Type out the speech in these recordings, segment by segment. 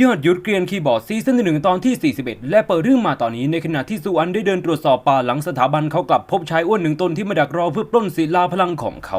ยอดยุดเกรียนคีย์บอร์ดซีซั่นที่หนึ่งตอนที่ 41 และเปิดเรื่องมาตอนนี้ในขณะที่ซูอันได้เดินตรวจสอบป่าหลังสถาบันเขากลับพบชายอ้วนหนึ่งตนที่มาดักรอเพื่อปล้นศิลาพลังของเขา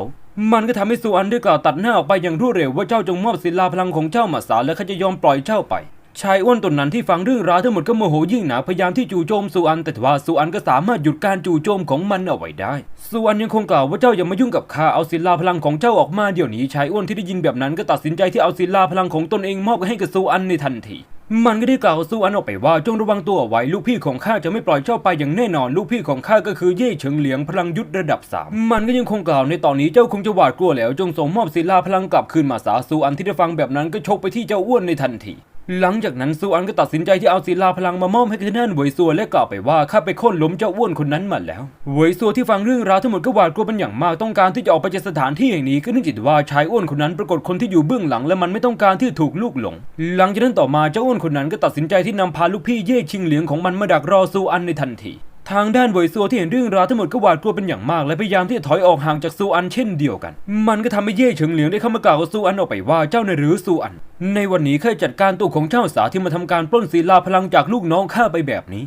มันก็ทำให้ซูอันได้กล่าวตัดหน้าออกไปอย่างรวดเร็วว่าเจ้าจงมอบศิลาพลังของเจ้ามาสาและเขาจะยอมปล่อยเจ้าไป ชายอ้วนตนนั้นที่ฟังเรื่องราวทั้งหมดก็โมโหยิ่งหนาพยายามที่จู่โจมซูอันแต่ว่าซูอันก็สามารถหยุดการจู่โจมของมันเอาไว้ได้ซูอันยังคงกล่าวว่าเจ้าอย่ามายุ่งกับข้าเอาศิลาพลังของเจ้าออกมาเดี๋ยวนี้ชายอ้วนที่ได้ยินแบบนั้นก็ตัดสินใจที่เอาศิลาพลังของตนเองมอบให้กับซูอันในทันทีมันก็ได้กล่าวสู้อันออกไปว่าจงระวังตัวไว้ลูกพี่ของข้าจะไม่ปล่อยเจ้าไปอย่างแน่นอน ลูกพี่ของข้าก็คือเย่เฉิงเหลียงพลังยุทธระดับสามมันก็ยังคงกล่าวในตอนนี้เจ้าคงจะหวาดกลัวแล้ว จงส่งมอบศิลาพลังกลับคืนมาสาสู้อันที่ได้ฟังแบบนั้นก็ชกไปที่เจ้าอ้วนในทันที หลังจากนั้นซูอันก็ตัดสินใจที่เอาศิลาพลังมามอบให้กับท่านเวยซัวและกล่าวไปว่าข้าไปโค่นล้มเจ้าอ้วนคนนั้นมาแล้วเวยซัวที่ฟังเรื่องราวทั้งหมดก็หวาดกลัวเป็นอย่างมากต้องการที่จะออกไปจากสถานที่แห่งนี้ก็นึกจิตว่าชายอ้วนคนนั้นปรากฏคนที่อยู่เบื้องหลังและมันไม่ต้องการที่ถูกลูกหลง หลังจากนั้นต่อมาเจ้าอ้วนคนนั้นก็ตัดสินใจที่นำพาลูกพี่เย่ชิงเหลียงของมันมาดักรอซูอันในทันที ทางด้านเหวยซัวที่เห็นเรื่องราวทั้งหมดก็หวาดกลัวเป็นอย่างมาก และพยายามที่จะถอยออกห่างจากซูอันเช่นเดียวกัน มันก็ทำให้เย่เฉิงเหลียงได้เข้ามากล่าวกับซูอันออกไปว่าเจ้าในหรือซูอัน ในวันนี้ข้าจัดการตัวของเจ้าสาวที่มาทำการปล้นศีลาพลังจากลูกน้องข้าไปแบบนี้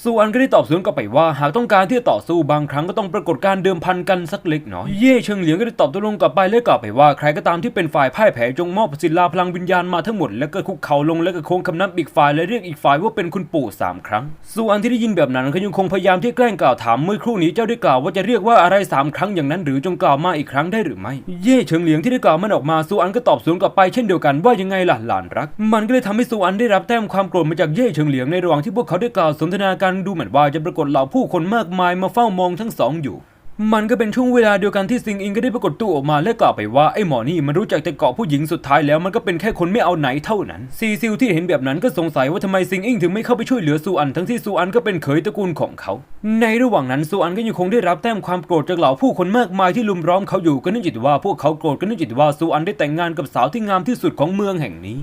ซูอันก็ได้ตอบสวนกลับไปว่าหากต้องการที่จะต่อสู้บางครั้งก็ต้องปรากฏการเดิมพันกันสักเล็กน้อยเย่เฉิงเหลียงก็ได้ตอบตกลงกลับไปและกล่าวไปว่าใครก็ตามที่เป็นฝ่ายพ่ายแพ้จงมอบศิลาพลังวิญญาณมาทั้งหมด แล้วก็คุกเข่าลงแล้วก็โค้งคำนับอีกฝ่ายและเรียกอีกฝ่ายว่าเป็นคุณปู่สามครั้งซูอันที่ได้ยินแบบนั้นเขายังคงพยายามที่แกล้งกล่าวถามเมื่อครู่นี้เจ้าได้กล่าวว่าจะเรียกว่าอะไรสามครั้งอย่างนั้นหรือจงกล่าวมาอีกครั้งได้หรือไม่เย่เฉิงเหลียงที่ได้กล่าวมันออกมาซูอันก็ตอบสวนกลับไปเช่นเดียวกันว่ายังไงล่ะหลานรัก มันก็เลยทำให้ซูอันได้รับแต้มความโกรธมาจากเย่เฉิงเหลียงในระหว่างที่พวกเขาได้กล่าวสนทนากันดูเหมือนว่าจะปรากฏเหล่าผู้คนมากมายมาเฝ้ามองทั้งสองอยู่ มันก็เป็นช่วงเวลาเดียวกันที่ซิงอิงก็ได้ปรากฏตัวออกมาและกล่าวไปว่าไอ้หมอนี่มันรู้จักแต่เกาะผู้หญิงสุดท้ายแล้วมันก็เป็นแค่คนไม่เอาไหนเท่านั้น ซีซิลที่เห็นแบบนั้นก็สงสัยว่าทำไมซิงอิงถึงไม่เข้าไปช่วยเหลือซูอันทั้งที่ซูอันก็เป็นเขยตระกูลของเขา ในระหว่างนั้นซูอันก็ยังคงได้รับแต้มความโกรธจากเหล่าผู้คนมากมายที่ลุมล้อมเขาอยู่ก็นื่องจากว่าพวกเขาโกรธก็นื่องจากว่าซูอันได้แต่งงานกับสาวที่งามที่สุดของเมืองแห่งนี้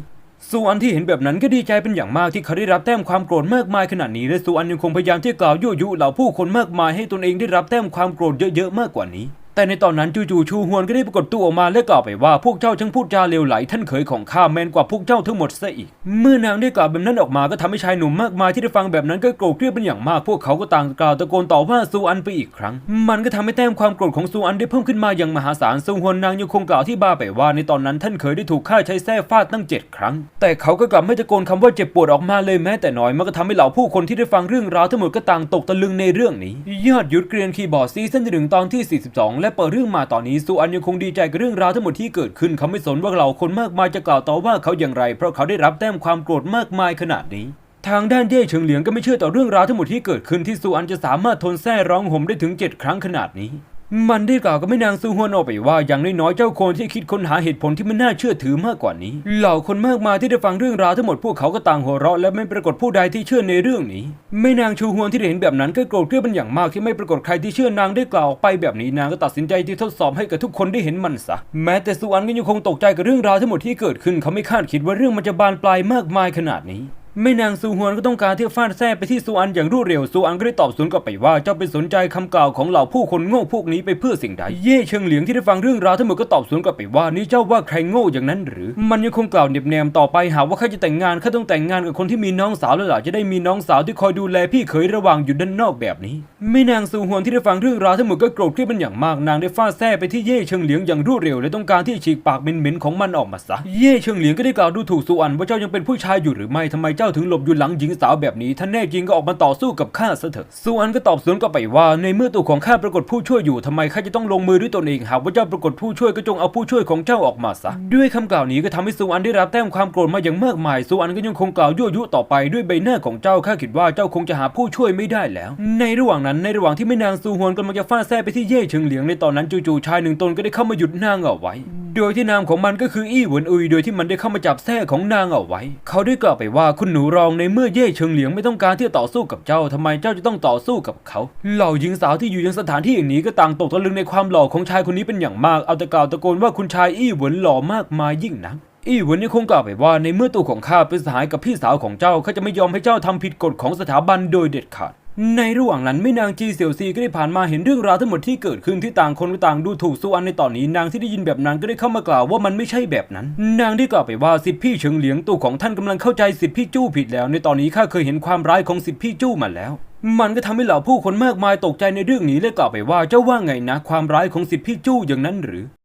ซูอันที่เห็นแบบนั้นก็ดีใจเป็นอย่างมากที่เขาได้รับแต้มความโกรธมากมายขนาดนี้และซูอันยังคงพยายามที่จะกล่าวยั่วยุเหล่าผู้คนมากมายให้ตนเองได้รับแต้มความโกรธเยอะๆมากกว่านี้ แต่ในตอนนั้นจู่ๆชูฮวนก็ได้ปรากฏตัวออกมาและกล่าวไปว่าพวกเจ้าช่างพูดจาเลวไหลท่านเขยของข้าแมนกว่าพวกเจ้าทั้งหมดซะอีก เมื่อนางได้กล่าวแบบนั้นออกมาก็ทำให้ชายหนุ่มมากมายที่ได้ฟังแบบนั้นก็โกรธเกรียดเป็นอย่างมาก พวกเขาก็ต่างกล่าวตะโกนต่อว่าซูอันไปอีกครั้ง มันก็ทำให้แต้มความโกรธของซูอันได้เพิ่มขึ้นมาอย่างมหาศาลซูฮวนนางยังคงกล่าวที่บ้าไปว่าในตอนนั้นท่านเคยได้ถูกฆ่าใช้แส้ฟาดตั้งเจ็ดครั้ง แต่เขาก็กลับไม่ตะโกนคำว่าเจ็บปวดออกมาเลยแม้แต่น้อยมันก็ทำให้เหล่าผู้คนที่ได้ฟังเรื่องราวทั้งหมดก็ต่างตกตะลึงในเรื่องนี้ยอดยุทธเกรียนคีย์บอร์ดซีซั่นหนึ่งตอนที่ 42 และเปิดเรื่องมาตอนนี้สุอันยังคงดีใจกับเรื่องราวทั้งหมดที่เกิดขึ้นเขาไม่สนว่าเราคนมากมายจะกล่าวต่อว่าเขาอย่างไร เพราะเขาได้รับแต้มความโกรธมากมายขนาดนี้ ทางด้านเย่เฉิงเหลียงก็ไม่เชื่อต่อเรื่องราวทั้งหมดที่เกิดขึ้นที่ซูอันจะสามารถทนแท้ร้องห่มได้ถึง 7 ครั้งขนาดนี้ มันได้กล่าวกับแม่นางซูฮวนออกไปว่าอย่างน้อยๆเจ้าคนที่คิดค้นหาเหตุผลที่มันน่าเชื่อถือมากกว่านี้ เหล่าคนมากมายที่ได้ฟังเรื่องราวทั้งหมดพวกเขาก็ต่างหัวเราะและไม่ปรากฏผู้ใดที่เชื่อในเรื่องนี้แม่นางชูฮวนที่ได้เห็นแบบนั้นก็โกรธเกรี้ยวเป็นอย่างมากที่ไม่ปรากฏใครที่เชื่อนางได้กล่าวออกไปแบบนี้นางก็ตัดสินใจที่ทดสอบให้กับทุกคนได้เห็นมันซะแม้แต่ซูอันก็ยังคงตกใจกับเรื่องราวทั้งหมดที่เกิดขึ้นเขาไม่คาดคิดว่าเรื่องมันจะบานปลายมากมายขนาดนี้ แม่นางซูฮวนก็ต้องการที่ฟาดแท้ไปที่ซูอันอย่างรวดเร็วซูอันก็ได้ตอบสวนกลับไปว่าเจ้าไปสนใจคำกล่าวของเหล่าผู้คนโง่พวกนี้ไปเพื่อสิ่งใด เย่เชิงเหลียงที่ได้ฟังเรื่องราวทั้งหมดก็ตอบสวนกลับไปว่านี่เจ้าว่าใครโง่อย่างนั้นหรือ มันยังคงกล่าวเน็บแนมต่อไปหาว่าข้าจะแต่งงานข้าต้องแต่งงานกับคนที่มีน้องสาวแล้วล่ะจะได้มีน้องสาวที่คอยดูแลพี่เขยระหว่างอยู่ด้านนอกแบบนี้แม่นางซูฮวนที่ได้ฟังเรื่องราวทั้งหมดก็โกรธเกรี้ยวเป็นอย่างมากนางได้ฟาดแท้ไปที่เย่เชิงเหลียงอย่างรวดเร็วและต้องการที่ฉีกปากเหม็นๆของมันออกมาซะเย่เชิงเหลียงก็ได้กล่าวดูถูกซูอันว่าเจ้ายังเป็นผู้ชายอยู่หรือไม่ทำไมเจ้าถึงหลบอยู่หลังหญิงสาวแบบนี้ถ้านแน่จริงก็ออกมาต่อสู้กับข้าซะเถอะซูอันก็ตอบสวนกลับไปว่า ในเมื่อตัวของข้าปรากฏผู้ช่วยอยู่ทำไมข้าจะต้องลงมือด้วยตนเองหากว่าเจ้าปรากฏผู้ช่วยก็จงเอาผู้ช่วยของเจ้าออกมาซะด้วยคำกล่าวนี้ก็ทำให้ซูอันได้รับแต้มความโกรธมาอย่างมากมายซูอันก็ยังคงกล่าวยั่วยุต่อไปด้วยใบหน้าของเจ้าข้าคิดว่าเจ้าคงจะหาผู้ช่วยไม่ได้แล้ว ในระหว่างนั้นในระหว่างที่แม่นางซูฮวนกำลังจะฟาดแท้ไปที่เย่เฉิงเหลียงในตอนนั้นจู่ๆชายหนึ่งตนก็ได้เข้ามาหยุดนางเอาไว้โดยที่นามของมันก็คืออี้หวนอุยโดยที่มันได้เข้ามาจับแท้ของนางเอาไว้ เขาได้กล่าวไปว่าคุณหนูรองในเมื่อเย่เฉิงเหลียงไม่ต้องการที่จะต่อสู้กับเจ้าทำไมเจ้าจะต้องต่อสู้กับเขาเหล่าหญิงสาวที่อยู่ยังสถานที่อย่างนี้ก็ต่างตกตะลึงในความหล่อของชายคนนี้เป็นอย่างมากเอาแต่กล่าวตะโกนว่าคุณชายอี้หวนหล่อมากมายยิ่งนักอี้หวนยังคงกล่าวไปว่าในเมื่อตัวของข้าเป็นสหายกับพี่สาวของเจ้าข้าจะไม่ยอมให้เจ้าทำผิดกฎของสถาบันโดยเด็ดขาด ในระหว่างนั้นไม่นางจีเสี่ยวซีก็ได้ผ่านมาเห็นเรื่องราวทั้งหมดที่เกิดขึ้นที่ต่างคนก็ต่างดูถูกซูอันในตอนนี้นางที่ได้ยินแบบนั้นก็ได้เข้ามากล่าวว่ามันไม่ใช่แบบนั้น นางได้กล่าวไปว่าสิทธิพี่เฉิงเหลียงตัวของท่านกำลังเข้าใจสิทธิพี่จู้ผิดแล้ว ในตอนนี้ข้าเคยเห็นความร้ายของสิทธิพี่จู้มาแล้วมันก็ทำให้เหล่าผู้คนมากมายตกใจในเรื่องนี้และกล่าวไปว่าเจ้าว่าไงนะ ความร้ายของสิทธิพี่จู้อย่างนั้นหรือ